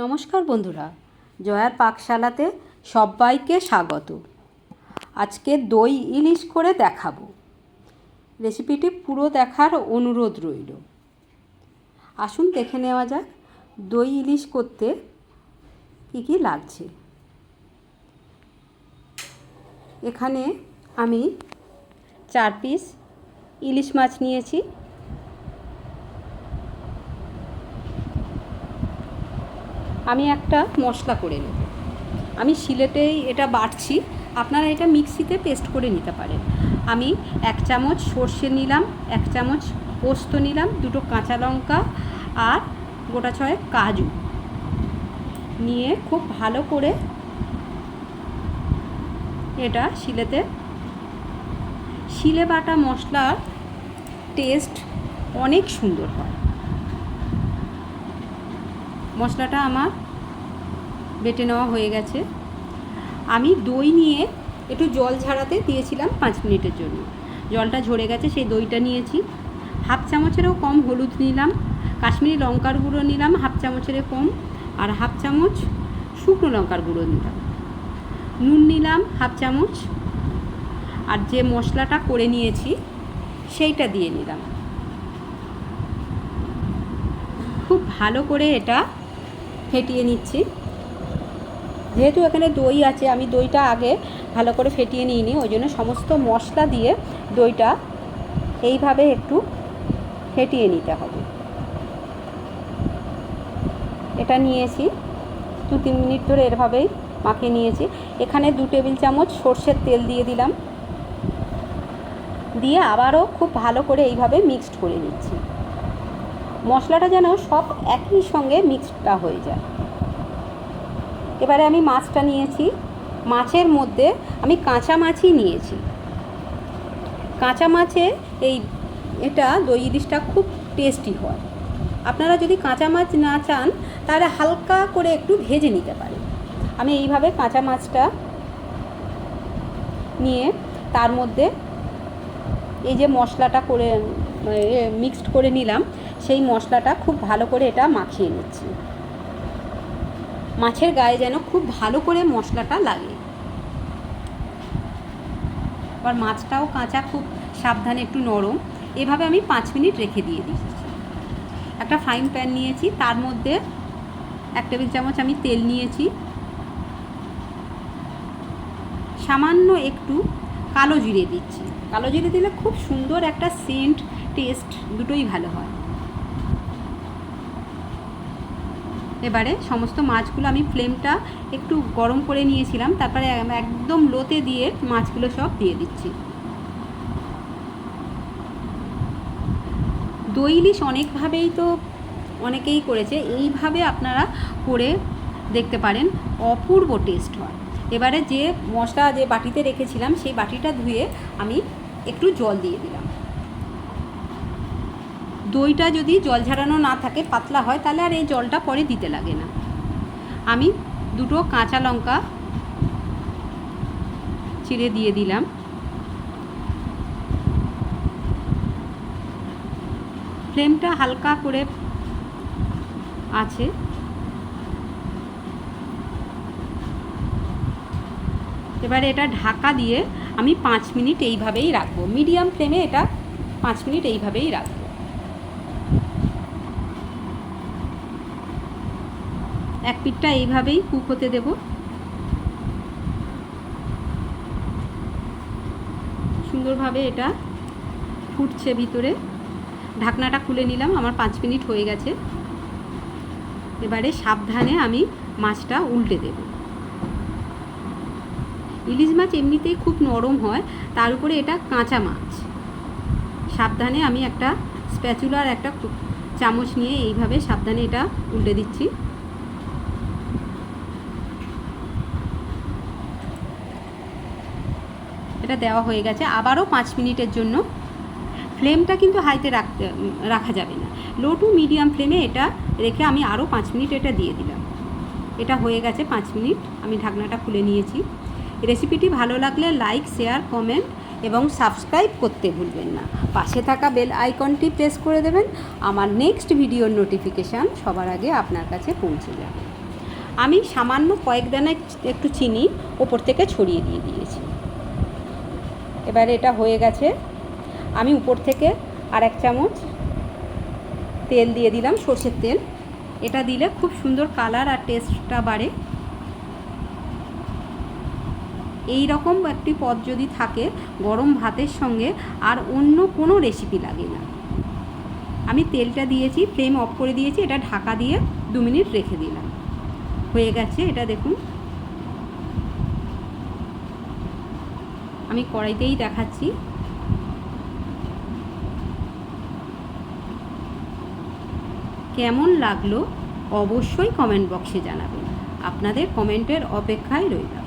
নমস্কার বন্ধুরা, জয়ার পাকশালাতে সবাইকে স্বাগত। আজকে দই ইলিশ করে দেখাবো। রেসিপিটি পুরো দেখার অনুরোধ রইল। আসুন দেখে নেওয়া যাক দই ইলিশ করতে কী কী লাগছে। এখানে আমি চার পিস ইলিশ মাছ নিয়েছি। আমি একটা মশলা করে নেব। আমি শিলেটেই এটা বাটছি। আপনারা এটা মিক্সিতে পেস্ট করে নিতে পারেন। আমি এক চামচ সর্ষে নিলাম, এক চামচ পোস্ত নিলাম, দুটো কাঁচা লঙ্কা আর গোটা ছয়েক কাজু। নিয়ে খুব ভালো করে এটা শিলেতে শিলে বাটা মশলার টেস্ট অনেক সুন্দর হয়। মশলাটা আমার বেটে নেওয়া হয়ে গেছে। আমি দই নিয়ে একটু জল ঝাড়াতে দিয়েছিলাম পাঁচ মিনিটের জন্য। জলটা ঝরে গেছে, সেই দইটা নিয়েছি। হাফ চামচেরও কম হলুদ নিলাম, কাশ্মীরি লঙ্কার গুঁড়ো নিলাম, হাফ চামচেরও কম, আর হাফ চামচ শুকনো লঙ্কার গুঁড়ো নিলাম। নুন নিলাম হাফ চামচ, আর যে মশলাটা করে নিয়েছি সেইটা দিয়ে নিলাম। খুব ভালো করে এটা ফেটিয়ে নিচ্ছি। যেহেতু এখানে দই আছে, আমি দইটা আগে ভালো করে ফেটিয়ে নিইনি, ওই জন্য সমস্ত মশলা দিয়ে দইটা এইভাবে একটু ফেটিয়ে নিতে হবে। এটা নিয়েছি, দু তিন মিনিট ধরে এভাবেই মাখিয়ে নিয়েছি। এখানে দু টেবিল চামচ সর্ষের তেল দিয়ে দিলাম। দিয়ে আবারও খুব ভালো করে এইভাবে মিক্সড করে নিচ্ছি। মশলাটা যেন সব একই সঙ্গে মিক্সডটা হয়ে যায়। এবারে আমি মাছটা নিয়েছি। মাছের মধ্যে আমি কাঁচা মাছই নিয়েছি। কাঁচা মাছে এই এটা দই ইলিশটা খুব টেস্টি হয়। আপনারা যদি কাঁচা মাছ না চান, তাহলে হালকা করে একটু ভেজে নিতে পারেন। আমি এইভাবে কাঁচা মাছটা নিয়ে তার মধ্যে এই যে মশলাটা করে মিক্সড করে নিলাম। সেই মশলাটা খুব ভালো করে এটা মাখিয়ে নিচ্ছি। মাছের গায়ে যেন খুব ভালো করে মশলাটা লাগে। আবার মাছটাও কাঁচা, খুব সাবধানে একটু নরম। এভাবে আমি পাঁচ মিনিট রেখে দিয়ে দিচ্ছি। একটা ফ্রাইং প্যান নিয়েছি, তার মধ্যে এক টেবিল চামচ আমি তেল নিয়েছি। সামান্য একটু কালো জিরে দিচ্ছি। কালো জিরে দিলে খুব সুন্দর একটা সেন্ট টেস্ট দুটোই ভালো হয়। এবারে সমস্ত মাছগুলো আমি ফ্লেমটা একটু গরম করে নিয়েছিলাম, তারপরে একদম লোতে দিয়ে মাছগুলো সব দিয়ে দিচ্ছি। দই ইলিশ অনেকভাবেই তো অনেকেই করেছে, এইভাবে আপনারা করে দেখতে পারেন, অপূর্ব টেস্ট হয়। এবারে যে মশলা যে বাটিতে রেখেছিলাম, সেই বাটিটা ধুয়ে আমি একটু জল দিয়ে দিলাম। দইটা যদি জল ঝাড়ানো না থাকে, পাতলা হয়, তাহলে আর এই জলটা পরে দিতে লাগে না। আমি দুটো কাঁচা লঙ্কা চিড়ে দিয়ে দিলাম। ফ্লেমটা হালকা করে আছে। এবারে এটা ঢাকা দিয়ে আমি পাঁচ মিনিট এইভাবেই রাখব। মিডিয়াম ফ্লেমে এটা পাঁচ মিনিট এইভাবেই রাখব। এক পিঠটা এইভাবেই কুক হতে দেব। সুন্দরভাবে এটা ফুটছে ভিতরে। ঢাকনাটা খুলে নিলাম, আমার পাঁচ মিনিট হয়ে গেছে। এবারে সাবধানে আমি মাছটা উল্টে দেব। ইলিশ মাছ এমনিতেই খুব নরম হয়, তার উপরে এটা কাঁচা মাছ। সাবধানে আমি একটা স্প্যাচুলার, একটা চামচ নিয়ে এইভাবে সাবধানে এটা উল্টে দিচ্ছি। এটা দেওয়া হয়ে গেছে। আবারও পাঁচ মিনিটের জন্য। ফ্লেমটা কিন্তু হাইতে রাখতে, রাখা যাবে না। লো টু মিডিয়াম ফ্লেমে এটা রেখে আমি আরও পাঁচ মিনিট এটা দিয়ে দিলাম। এটা হয়ে গেছে পাঁচ মিনিট। আমি ঢাকনাটা খুলে নিয়েছি। রেসিপিটি ভালো লাগলে লাইক, শেয়ার, কমেন্ট এবং সাবস্ক্রাইব করতে ভুলবেন না। পাশে থাকা বেল আইকনটি প্রেস করে দেবেন। আমার নেক্সট ভিডিওর নোটিফিকেশান সবার আগে আপনার কাছে পৌঁছে যাবে। আমি সামান্য কয়েক দানা একটু চিনি, ওপর থেকে ছড়িয়ে দিয়ে দিয়েছি। এবার এটা হয়ে গেছে। আমি উপর থেকে আর এক চামচ তেল দিয়ে দিলাম, সর্ষের তেল। এটা দিলে খুব সুন্দর কালার আর টেস্টটা বাড়ে। এই রকম একটি পদ যদি থাকে, গরম ভাতের সঙ্গে আর অন্য কোনো রেসিপি লাগে না। আমি তেলটা দিয়েছি ফ্লেম অফ করে দিয়েছি, এটা ঢাকা দিয়ে দু মিনিট রেখে দিলাম। হয়ে গেছে, এটা দেখুন। আমি কড়াইতেই দেখাচ্ছি। কেমন লাগল অবশ্যই কমেন্ট বক্সে জানাবেন। আপনাদের কমেন্টের অপেক্ষায় রইলাম।